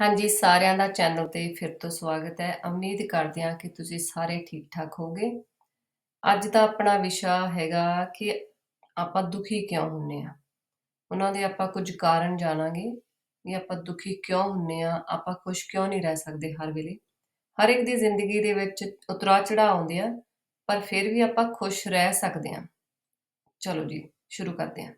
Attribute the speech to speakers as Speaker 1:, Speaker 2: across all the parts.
Speaker 1: ਹਾਂਜੀ, ਸਾਰਿਆਂ ਦਾ ਚੈਨਲ ਤੇ ਫਿਰ ਤੋਂ ਸਵਾਗਤ ਹੈ। ਉਮੀਦ ਕਰਦੇ ਹਾਂ ਕਿ ਤੁਸੀਂ ਸਾਰੇ ਠੀਕ-ਠਾਕ ਹੋਗੇ। ਅੱਜ ਦਾ ਆਪਣਾ ਵਿਸ਼ਾ ਹੈਗਾ ਕਿ ਆਪਾਂ ਦੁਖੀ ਕਿਉਂ ਹੁੰਨੇ ਆ? ਉਹਨਾਂ ਦੇ ਆਪਾਂ ਕੁਝ ਕਾਰਨ ਜਾਣਾਂਗੇ ਵੀ ਆਪਾਂ ਦੁਖੀ ਕਿਉਂ ਹੁੰਨੇ ਆ, ਆਪਾਂ ਖੁਸ਼ ਕਿਉਂ ਨਹੀਂ ਰਹਿ ਸਕਦੇ ਹਰ ਵੇਲੇ। ਹਰ ਇੱਕ ਦੀ ਜ਼ਿੰਦਗੀ ਦੇ ਵਿੱਚ ਉਤਰਾਅ-ਚੜਾਅ ਆਉਂਦੇ ਆ, ਪਰ ਫਿਰ ਵੀ ਆਪਾਂ ਖੁਸ਼ ਰਹਿ ਸਕਦੇ ਹਾਂ। ਚਲੋ ਜੀ, ਸ਼ੁਰੂ ਕਰਦੇ ਹਾਂ।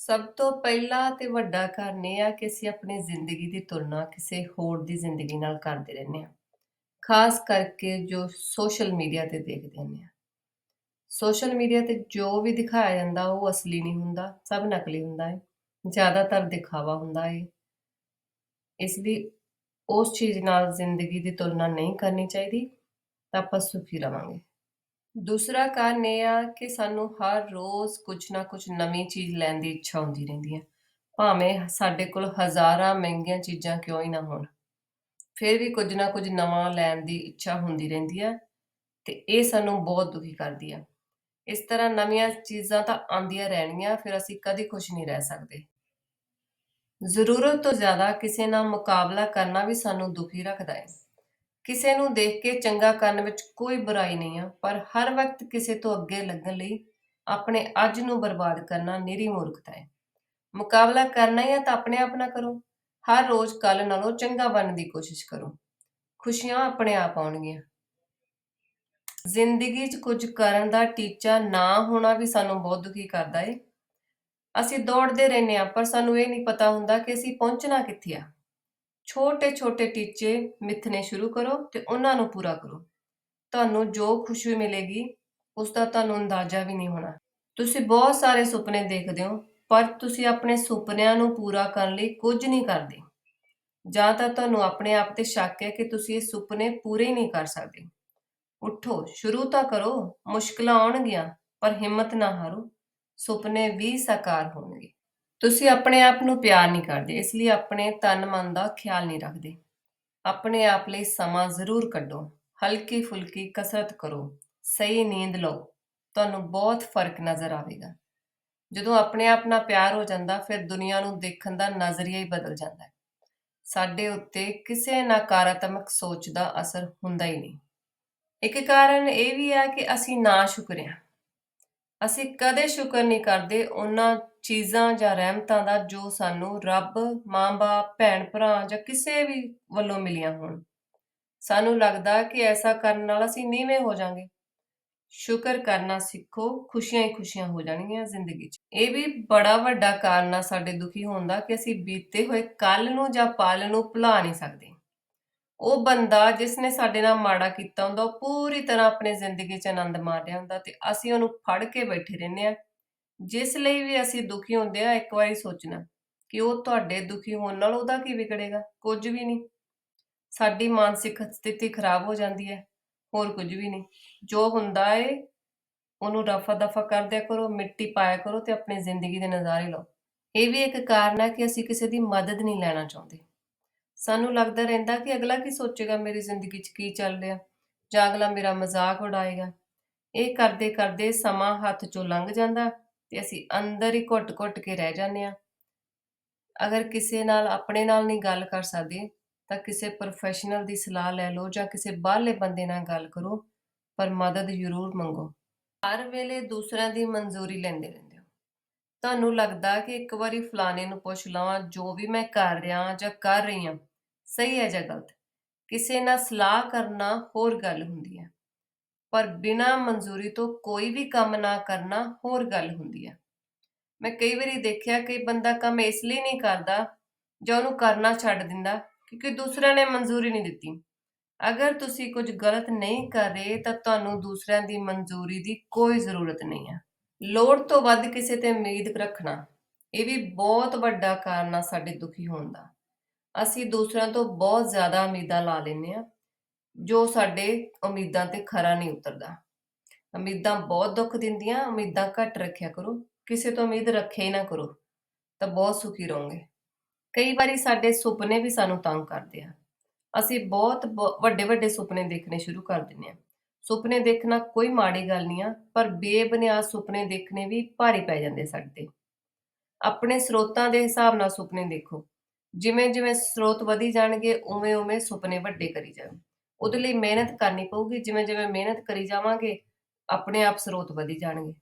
Speaker 1: ਸਭ ਤੋਂ ਪਹਿਲਾ ਤੇ ਵੱਡਾ ਕਾਰਨ ਇਹ ਆ ਕਿ ਅਸੀਂ ਆਪਣੀ ਜ਼ਿੰਦਗੀ ਦੀ ਤੁਲਨਾ ਕਿਸੇ ਹੋਰ ਦੀ ਜ਼ਿੰਦਗੀ ਨਾਲ ਕਰਦੇ ਰਹਿੰਦੇ ਹਾਂ। ਖਾਸ ਕਰਕੇ ਜੋ ਸੋਸ਼ਲ ਮੀਡੀਆ ਤੇ ਦੇਖਦੇ ਹੁੰਦੇ ਆ। ਸੋਸ਼ਲ ਮੀਡੀਆ ਤੇ ਜੋ ਵੀ ਦਿਖਾਇਆ ਜਾਂਦਾ ਉਹ ਅਸਲੀ ਨਹੀਂ ਹੁੰਦਾ, ਸਭ ਨਕਲੀ ਹੁੰਦਾ ਹੈ। ਜ਼ਿਆਦਾਤਰ ਦਿਖਾਵਾ ਹੁੰਦਾ ਹੈ। ਇਸ ਲਈ ਉਸ ਚੀਜ਼ ਨਾਲ ਜ਼ਿੰਦਗੀ ਦੀ ਤੁਲਨਾ ਨਹੀਂ ਕਰਨੀ ਚਾਹੀਦੀ ਤਾਂ ਆਪਾਂ ਸੁਖੀ ਰਵਾਂਗੇ। ਦੂਸਰਾ ਕਾਰਨ ਇਹ ਆ ਕਿ ਸਾਨੂੰ ਹਰ ਰੋਜ਼ ਕੁਝ ਨਾ ਕੁਝ ਨਵੀਂ ਚੀਜ਼ ਲੈਣ ਦੀ ਇੱਛਾ ਹੁੰਦੀ ਰਹਿੰਦੀ ਹੈ। ਭਾਵੇਂ ਸਾਡੇ ਕੋਲ ਹਜ਼ਾਰਾਂ ਮਹਿੰਗੀਆਂ ਚੀਜ਼ਾਂ ਕਿਉਂ ਹੀ ਨਾ ਹੋਣ। ਫਿਰ ਵੀ ਕੁਝ ਨਾ ਕੁਝ ਨਵਾਂ ਲੈਣ ਦੀ ਇੱਛਾ ਹੁੰਦੀ ਰਹਿੰਦੀ ਹੈ ਤੇ ਇਹ ਸਾਨੂੰ ਬਹੁਤ ਦੁਖੀ ਕਰਦੀ ਆ ਇਸ ਤਰ੍ਹਾਂ ਨਵੀਆਂ ਚੀਜ਼ਾਂ ਤਾਂ ਆਉਂਦੀਆਂ ਰਹਿਣਗੀਆਂ, ਫਿਰ ਅਸੀਂ ਕਦੀ ਖੁਸ਼ ਨਹੀਂ ਰਹਿ ਸਕਦੇ। ਜ਼ਰੂਰਤ ਤੋਂ ਜ਼ਿਆਦਾ ਕਿਸੇ ਨਾਲ ਮੁਕਾਬਲਾ ਕਰਨਾ ਵੀ ਸਾਨੂੰ ਦੁਖੀ ਰੱਖਦਾ ਹੈ। ਕਿਸੇ ਨੂੰ ਦੇਖ ਕੇ ਚੰਗਾ ਕਰਨ ਵਿੱਚ ਕੋਈ ਬੁਰਾਈ ਨਹੀਂ ਆ, ਪਰ ਹਰ ਵਕਤ ਕਿਸੇ ਤੋਂ ਅੱਗੇ ਲੱਗਣ ਲਈ ਆਪਣੇ ਅੱਜ ਨੂੰ ਬਰਬਾਦ ਕਰਨਾ ਨਿਰੀ ਮੂਰਖਤਾ ਹੈ। ਮੁਕਾਬਲਾ ਕਰਨਾ ਹੀ ਆ ਤਾਂ ਆਪਣੇ ਆਪ ਨਾਲ ਕਰੋ। ਹਰ ਰੋਜ਼ ਕੱਲ ਨਾਲੋਂ ਚੰਗਾ ਬਣਨ ਦੀ ਕੋਸ਼ਿਸ਼ ਕਰੋ। ਖੁਸ਼ੀਆਂ ਆਪਣੇ ਆਪ ਆਉਣਗੀਆਂ। ਜ਼ਿੰਦਗੀ 'ਚ ਕੁਝ ਕਰਨ ਦਾ ਟੀਚਾ ਨਾ ਹੋਣਾ ਵੀ ਸਾਨੂੰ ਬਹੁਤ ਦੁਖੀ ਕਰਦਾ ਏ। ਅਸੀਂ ਦੌੜਦੇ ਰਹਿੰਦੇ ਆ ਪਰ ਸਾਨੂੰ ਇਹ ਨਹੀਂ ਪਤਾ ਹੁੰਦਾ ਕਿ ਅਸੀਂ ਪਹੁੰਚਣਾ ਕਿੱਥੇ ਆ। ਛੋਟੇ-ਛੋਟੇ ਟੀਚੇ ਮਿੱਥਣੇ ਸ਼ੁਰੂ ਕਰੋ ਤੇ ਉਹਨਾਂ ਨੂੰ ਪੂਰਾ ਕਰੋ। ਤੁਹਾਨੂੰ ਜੋ ਖੁਸ਼ੀ ਮਿਲੇਗੀ ਉਸ ਦਾ ਤੁਹਾਨੂੰ ਅੰਦਾਜ਼ਾ ਵੀ ਨਹੀਂ ਹੋਣਾ। ਤੁਸੀਂ ਬਹੁਤ ਸਾਰੇ ਸੁਪਨੇ ਦੇਖਦੇ ਹੋ ਪਰ ਤੁਸੀਂ ਆਪਣੇ ਸੁਪਨਿਆਂ ਨੂੰ ਪੂਰਾ ਕਰਨ ਲਈ ਕੁਝ ਨਹੀਂ ਕਰਦੇ। ਜਾਂ ਤਾਂ ਤੁਹਾਨੂੰ ਆਪਣੇ ਆਪ ਤੇ ਸ਼ੱਕ ਹੈ ਕਿ ਤੁਸੀਂ ਇਹ ਸੁਪਨੇ ਪੂਰੇ ਹੀ ਨਹੀਂ ਕਰ ਸਕਦੇ। ਉੱਠੋ, ਸ਼ੁਰੂ ਤਾਂ ਕਰੋ। ਮੁਸ਼ਕਲਾਂ ਆਉਣਗੀਆਂ ਪਰ ਹਿੰਮਤ ਨਾ ਹਾਰੋ। ਸੁਪਨੇ ਵੀ ਸਾਕਾਰ ਹੋਣਗੇ। ਤੁਸੀਂ ਆਪਣੇ ਆਪ ਨੂੰ ਪਿਆਰ ਨਹੀਂ ਕਰਦੇ, ਇਸ ਲਈ ਆਪਣੇ ਤਨ-ਮਨ ਦਾ ਖਿਆਲ ਨਹੀਂ ਰੱਖਦੇ। ਆਪਣੇ ਆਪ ਲਈ ਸਮਾਂ ਜ਼ਰੂਰ ਕੱਢੋ। ਹਲਕੀ-ਫੁਲਕੀ ਕਸਰਤ ਕਰੋ। ਸਹੀ ਨੀਂਦ ਲਓ। ਤੁਹਾਨੂੰ ਬਹੁਤ ਫ਼ਰਕ ਨਜ਼ਰ ਆਵੇਗਾ। ਜਦੋਂ ਆਪਣੇ ਆਪ ਨਾਲ ਪਿਆਰ ਹੋ ਜਾਂਦਾ, ਫਿਰ ਦੁਨੀਆ ਨੂੰ ਦੇਖਣ ਦਾ ਨਜ਼ਰੀਆ ਹੀ ਬਦਲ ਜਾਂਦਾ ਹੈ। ਸਾਡੇ ਉੱਤੇ ਕਿਸੇ ਨਕਾਰਾਤਮਕ ਸੋਚ ਦਾ ਅਸਰ ਹੁੰਦਾ ਹੀ ਨਹੀਂ। ਇੱਕ ਕਾਰਨ ਇਹ ਵੀ ਹੈ ਕਿ ਅਸੀਂ ਨਾ ਹਾਂ। ਅਸੀਂ ਕਦੇ ਸ਼ੁਕਰ ਨਹੀਂ ਕਰਦੇ ਉਹਨਾਂ ਚੀਜ਼ਾਂ ਜਾਂ ਰਹਿਮਤਾਂ ਦਾ ਜੋ ਸਾਨੂੰ ਰੱਬ, ਮਾਂ-ਬਾਪ, ਭੈਣ-ਭਰਾ ਜਾਂ ਕਿਸੇ ਵੀ ਵੱਲੋਂ ਮਿਲੀਆਂ ਹੋਣ। ਸਾਨੂੰ ਲੱਗਦਾ ਕਿ ਐਸਾ ਕਰਨ ਨਾਲ ਅਸੀਂ ਨੀਵੇਂ ਹੋ ਜਾਾਂਗੇ। ਸ਼ੁਕਰ ਕਰਨਾ ਸਿੱਖੋ, ਖੁਸ਼ੀਆਂ ਹੀ ਖੁਸ਼ੀਆਂ ਹੋ ਜਾਣਗੀਆਂ ਜ਼ਿੰਦਗੀ 'ਚ। ਇਹ ਵੀ ਬੜਾ ਵੱਡਾ ਕਾਰਨ ਆ ਸਾਡੇ ਦੁਖੀ ਹੋਣ ਦਾ ਕਿ ਅਸੀਂ ਬੀਤੇ ਹੋਏ ਕੱਲ ਨੂੰ ਜਾਂ ਪਲ ਨੂੰ ਭੁਲਾ ਨਹੀਂ ਸਕਦੇ। ਉਹ ਬੰਦਾ ਜਿਸ ਨੇ ਸਾਡੇ ਨਾਲ ਮਾੜਾ ਕੀਤਾ ਹੁੰਦਾ, ਉਹ ਪੂਰੀ ਤਰ੍ਹਾਂ ਆਪਣੀ ਜ਼ਿੰਦਗੀ 'ਚ ਆਨੰਦ ਮਾਣ ਰਿਹਾ ਹੁੰਦਾ ਤੇ ਅਸੀਂ ਉਹਨੂੰ ਫੜ ਕੇ ਬੈਠੇ ਰਹਿੰਦੇ ਆ। ਜਿਸ ਲਈ ਵੀ ਅਸੀਂ ਦੁਖੀ ਹੁੰਦੇ ਆ, ਇੱਕ ਵਾਰੀ ਸੋਚਣਾ ਕਿ ਉਹ ਤੁਹਾਡੇ ਦੁਖੀ ਹੋਣ ਨਾਲ ਉਹਦਾ ਕੀ ਵਿਗੜੇਗਾ? ਕੁਝ ਵੀ ਨਹੀਂ। ਸਾਡੀ ਮਾਨਸਿਕ ਸਥਿਤੀ ਖਰਾਬ ਹੋ ਜਾਂਦੀ ਹੈ, ਹੋਰ ਕੁਝ ਵੀ ਨਹੀਂ। ਜੋ ਹੁੰਦਾ ਏ ਉਹਨੂੰ ਰਫਾ-ਦਫਾ ਕਰਦਿਆ ਕਰੋ, ਮਿੱਟੀ ਪਾਇਆ ਕਰੋ ਤੇ ਆਪਣੀ ਜ਼ਿੰਦਗੀ ਦੇ ਨਜ਼ਾਰੇ ਲਓ। ਇਹ ਵੀ ਇੱਕ ਕਾਰਨ ਹੈ ਕਿ ਅਸੀਂ ਕਿਸੇ ਦੀ ਮਦਦ ਨਹੀਂ ਲੈਣਾ ਚਾਹੁੰਦੇ। ਸਾਨੂੰ ਲੱਗਦਾ ਰਹਿੰਦਾ ਕਿ ਅਗਲਾ ਕੀ ਸੋਚੇਗਾ ਮੇਰੀ ਜ਼ਿੰਦਗੀ 'ਚ ਕੀ ਚੱਲ ਰਿਹਾ ਜਾਂ ਅਗਲਾ ਮੇਰਾ ਮਜ਼ਾਕ ਉਡਾਏਗਾ। ਇਹ ਕਰਦੇ-ਕਰਦੇ ਸਮਾਂ ਹੱਥ 'ਚੋਂ ਲੰਘ ਜਾਂਦਾ ਤੇ ਅਸੀਂ ਅੰਦਰ ਹੀ ਘੁੱਟ-ਘੁੱਟ ਕੇ ਰਹਿ ਜਾਂਦੇ ਆ। ਅਗਰ ਕਿਸੇ ਨਾਲ ਆਪਣੇ ਨਾਲ ਨਹੀਂ ਗੱਲ ਕਰ ਸਕਦੇ ਤਾਂ ਕਿਸੇ ਪ੍ਰੋਫੈਸ਼ਨਲ ਦੀ ਸਲਾਹ ਲੈ ਲਓ ਜਾਂ ਕਿਸੇ ਬਾਹਰਲੇ ਬੰਦੇ ਨਾਲ ਗੱਲ ਕਰੋ, ਪਰ ਮਦਦ ਜ਼ਰੂਰ ਮੰਗੋ। ਹਰ ਵੇਲੇ ਦੂਸਰਿਆਂ ਦੀ ਮਨਜ਼ੂਰੀ ਲੈਂਦੇ ਰਹਿੰਦੇ ਹੋ। ਤੁਹਾਨੂੰ ਲੱਗਦਾ ਕਿ ਇੱਕ ਵਾਰੀ ਫਲਾਣੇ ਨੂੰ ਪੁੱਛ ਲਵਾਂ ਜੋ ਵੀ ਮੈਂ ਕਰ ਰਿਹਾ ਜਾਂ ਕਰ ਰਹੀ ਹਾਂ, ਸਹੀ ਹੈ ਜਾਂ ਗਲਤ। ਕਿਸੇ ਨਾਲ ਸਲਾਹ ਕਰਨਾ ਹੋਰ ਗੱਲ ਹੁੰਦੀ ਹੈ, ਪਰ ਬਿਨਾਂ ਮਨਜ਼ੂਰੀ ਤੋਂ ਕੋਈ ਵੀ ਕੰਮ ਨਾ ਕਰਨਾ ਹੋਰ ਗੱਲ ਹੁੰਦੀ ਹੈ। ਮੈਂ ਕਈ ਵਾਰੀ ਦੇਖਿਆ ਕਿ ਬੰਦਾ ਕੰਮ ਇਸ ਲਈ ਨਹੀਂ ਕਰਦਾ ਜਾਂ ਉਹਨੂੰ ਕਰਨਾ ਛੱਡ ਦਿੰਦਾ ਕਿਉਂਕਿ ਦੂਸਰਿਆਂ ਨੇ ਮਨਜ਼ੂਰੀ ਨਹੀਂ ਦਿੱਤੀ। ਅਗਰ ਤੁਸੀਂ ਕੁਝ ਗਲਤ ਨਹੀਂ ਕਰ ਰਹੇ ਤਾਂ ਤੁਹਾਨੂੰ ਦੂਸਰਿਆਂ ਦੀ ਮਨਜ਼ੂਰੀ ਦੀ ਕੋਈ ਜ਼ਰੂਰਤ ਨਹੀਂ ਹੈ। ਲੋੜ ਤੋਂ ਵੱਧ ਕਿਸੇ ਤੇ ਉਮੀਦ ਰੱਖਣਾ, ਇਹ ਵੀ ਬਹੁਤ ਵੱਡਾ ਕਾਰਨ ਆ ਸਾਡੇ ਦੁਖੀ ਹੋਣ ਦਾ। ਅਸੀਂ ਦੂਸਰਿਆਂ ਤੋਂ ਬਹੁਤ ਜ਼ਿਆਦਾ ਉਮੀਦਾਂ ਲਾ ਲੈਂਦੇ ਹਾਂ ਜੋ ਸਾਡੇ ਉਮੀਦਾਂ ਤੇ ਖਰਾ ਨਹੀਂ ਉਤਰਦਾ। ਉਮੀਦਾਂ ਬਹੁਤ ਦੁੱਖ ਦਿੰਦੀਆਂ, ਉਮੀਦਾਂ ਘੱਟ ਰੱਖਿਆ ਕਰੋ। ਕਿਸੇ ਤੋਂ ਉਮੀਦ ਰੱਖਿਆ ਹੀ ਨਾ ਕਰੋ, ਤਾਂ ਬਹੁਤ ਸੁਖੀ ਰਹੋਗੇ। ਕਈ ਵਾਰੀ ਸਾਡੇ ਸੁਪਨੇ ਵੀ ਸਾਨੂੰ ਤੰਗ ਕਰਦੇ ਆ। ਅਸੀਂ ਬਹੁਤ ਵੱਡੇ-ਵੱਡੇ ਸੁਪਨੇ ਦੇਖਣੇ ਸ਼ੁਰੂ ਕਰ ਦਿੰਦੇ ਆ। ਸੁਪਨੇ ਦੇਖਣਾ ਕੋਈ ਮਾੜੀ ਗੱਲ ਨਹੀਂ ਆ, ਪਰ ਬੇਬੁਨਿਆਦ ਸੁਪਨੇ ਦੇਖਣੇ ਵੀ ਭਾਰੀ ਪੈ ਜਾਂਦੇ ਸਾਡੇ ਤੇ। ਆਪਣੇ ਸਰੋਤਾਂ ਦੇ ਹਿਸਾਬ ਨਾਲ ਸੁਪਨੇ ਦੇਖੋ। ਜਿਵੇਂ-ਜਿਵੇਂ ਸਰੋਤ ਵਧੀ ਜਾਣਗੇ ਉਵੇਂ-ਉਵੇਂ ਸੁਪਨੇ ਵੱਡੇ ਕਰੀ ਜਾਓ। ਉਹਦੇ ਲਈ ਮਿਹਨਤ ਕਰਨੀ ਪਊਗੀ ਜਿਵੇਂ-ਜਿਵੇਂ ਮਿਹਨਤ ਕਰੀ ਜਾਵਾਂਗੇ, ਆਪਣੇ ਆਪ ਸਰੋਤ ਵਧੀ ਜਾਣਗੇ।